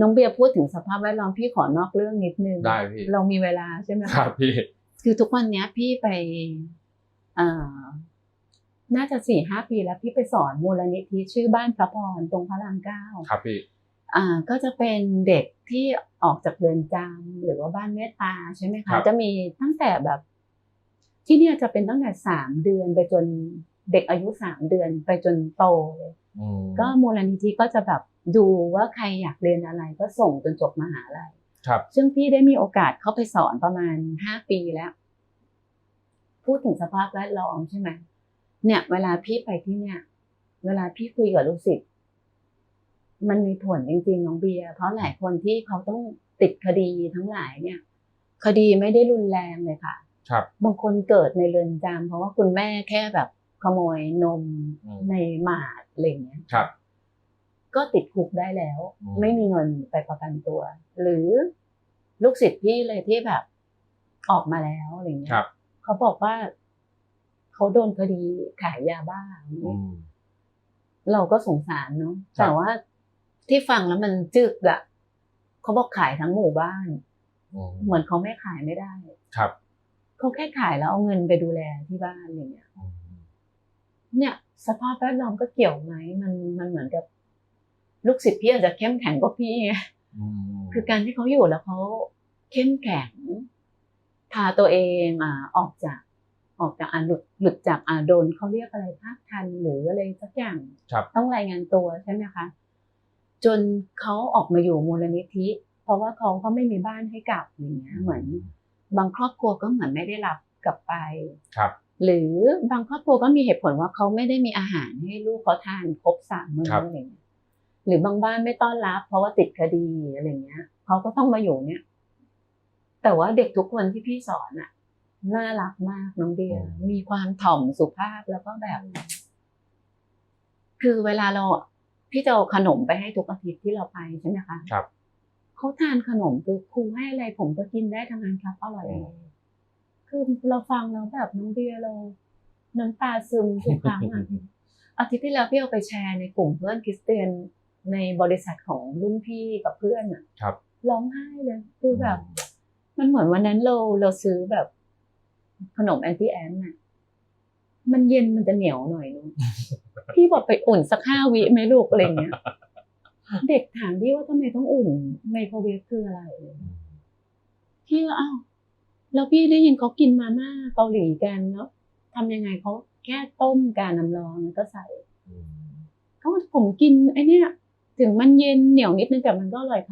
น้องเบียร์พูดถึงสภาพแวดล้อมพี่ขอนอกเรื่องนิดนึงได้พี่เรามีเวลาใช่ไหมะครับพี่ คือทุกวันเนี้ยพี่ไปเอ่อน่าจะสี่ห้าปีแล้วพี่ไปสอนมูลนิธิชื่อบ้านพระพรตรงพระรามเก้าครับพี่อ่าก็จะเป็นเด็กที่ออกจากเรือนจำหรือว่าบ้านเมตตาใช่ไหมครัคะบจะมีตั้งแต่แบบ ที่เนี่ยจะเป็นตั้งแต่สามเดือนไปจนเด็กอายุสามเดือนไปจนโตเลยอืม ก็มูลนิธิก็จะแบบดูว่าใครอยากเรียนอะไรก็ส่งจนจบมหาลัยครับ ซึ่งพี่ได้มีโอกาสเข้าไปสอนประมาณห้าปีแล้ว พูดถึงสภาพแวดล้อมใช่ไหมเนี่ย เวลาพี่ไปที่เนี่ย เวลาพี่คุยกับลูกศิษย์มันมีผลจริงๆน้องเบียร์เพราะหลายคนที่เขาต้องติดคดีทั้งหลายเนี่ย คดีไม่ได้รุนแรงเลยค่ะ ครับ บางคนเกิดในเรือนจำเพราะว่าคุณแม่แค่แบบ ขโมยนมอืมในหมาดอะไรอย่างเงี้ยครับ ก็ติดคุกได้แล้วอืมไม่มีเงินไปประกันตัว หรือลูกศิษย์พี่เลยที่แบบออกมาแล้วอะไรเงี้ครัยบเขาบอกว่าเขาโดนคดีขายยาบ้าอืมเราก็สงสารเนาะครับแต่ว่าที่ฟังแล้วมันจึกอะเขาบอกขายทั้งหมู่บ้านอืมเหมือนเขาไม่ขายไม่ได้ ครับเขาแค่ขายแล้วเอาเงินไปดูแลที่บ้านอย่างเงี้ยอืม เนี่ยสภาพแวดล้อมก็เกี่ยวไหมมันมันเหมือนกับลูกศิษย์พี่อาจจะเข้มแข็งกว่าพี่ไงอืมคือการที่เขาอยู่แล้วเขาเข้มแข็ง พาตัวเองอ่าออกจากออกจากอ่าหลุดหลุดจากอ่าโดนเขาเรียกอะไรภาคทันหรืออะไรสักอย่างครับต้องรายงานตัวใช่ไหมคะจนเขาออกมาอยู่มูลนิธิ เพราะว่าเขาก็ไม่มีบ้านให้กลับอย่างเงี้ยเหมือน บางครอบครัวก็เหมือนไม่ได้รับกลับไปครับ หรือบางครอบครัวก็มีเหตุผลว่าเขาไม่ได้มีอาหารให้ลูกเขาทานครบสามมื้อครับอะไรเงี้ยหรือบางบ้านไม่ต้อนรับ เพราะว่าติดคดีอะไรเงี้ยเขาก็ต้องมาอยู่เนี่ย แต่ว่าเด็กทุกคนที่พี่สอนอะน่ารักมากน้องเดียมีความถ่อมสุภาพแล้วก็แบบ คือเวลาเราพี่จะเอาขนมไปให้ทุกอาทิตย์ที่เราไปใช่ไหมคะครับเขาทานขนมคือครูให้อะไรผมก็กินได้ทั้งนั้นครับอร่อยอืม คือเราฟังแล้วแบบน้องเดียเราน้ำตาซึมทุกครั้งอะอาทิตย์ที่แล้วพี่เอาไปแชร์ในกลุ่มเพื่อนคริสเตียนในบริษัทของรุ่นพี่กับเพื่อนอะครับร้องไห้เลย คือแบบ มันเหมือนวันนั้นเราเราซื้อแบบขนมแอนตี้แอนน่ะ มันเย็นมันจะเหนียวหน่อยนึงพี่บอกไปอุ่นสักห้าวิไหมลูกอะไรเงี้ย เด็กถามพี่ว่าทำไมต้องอุ่นไมโครเวฟคืออะไรพี่ก็อ้าว แล้วพี่ได้ยินเขากินมาม่าเกาหลีกันแล้วทำยังไงเขาแค่ต้มกาน้ำร้อนแล้วก็ใส่อืมเขาบอกผมกินไอเนี้ยถึงมันเย็นเหนียวนิดนึงแต่มันก็อร่อย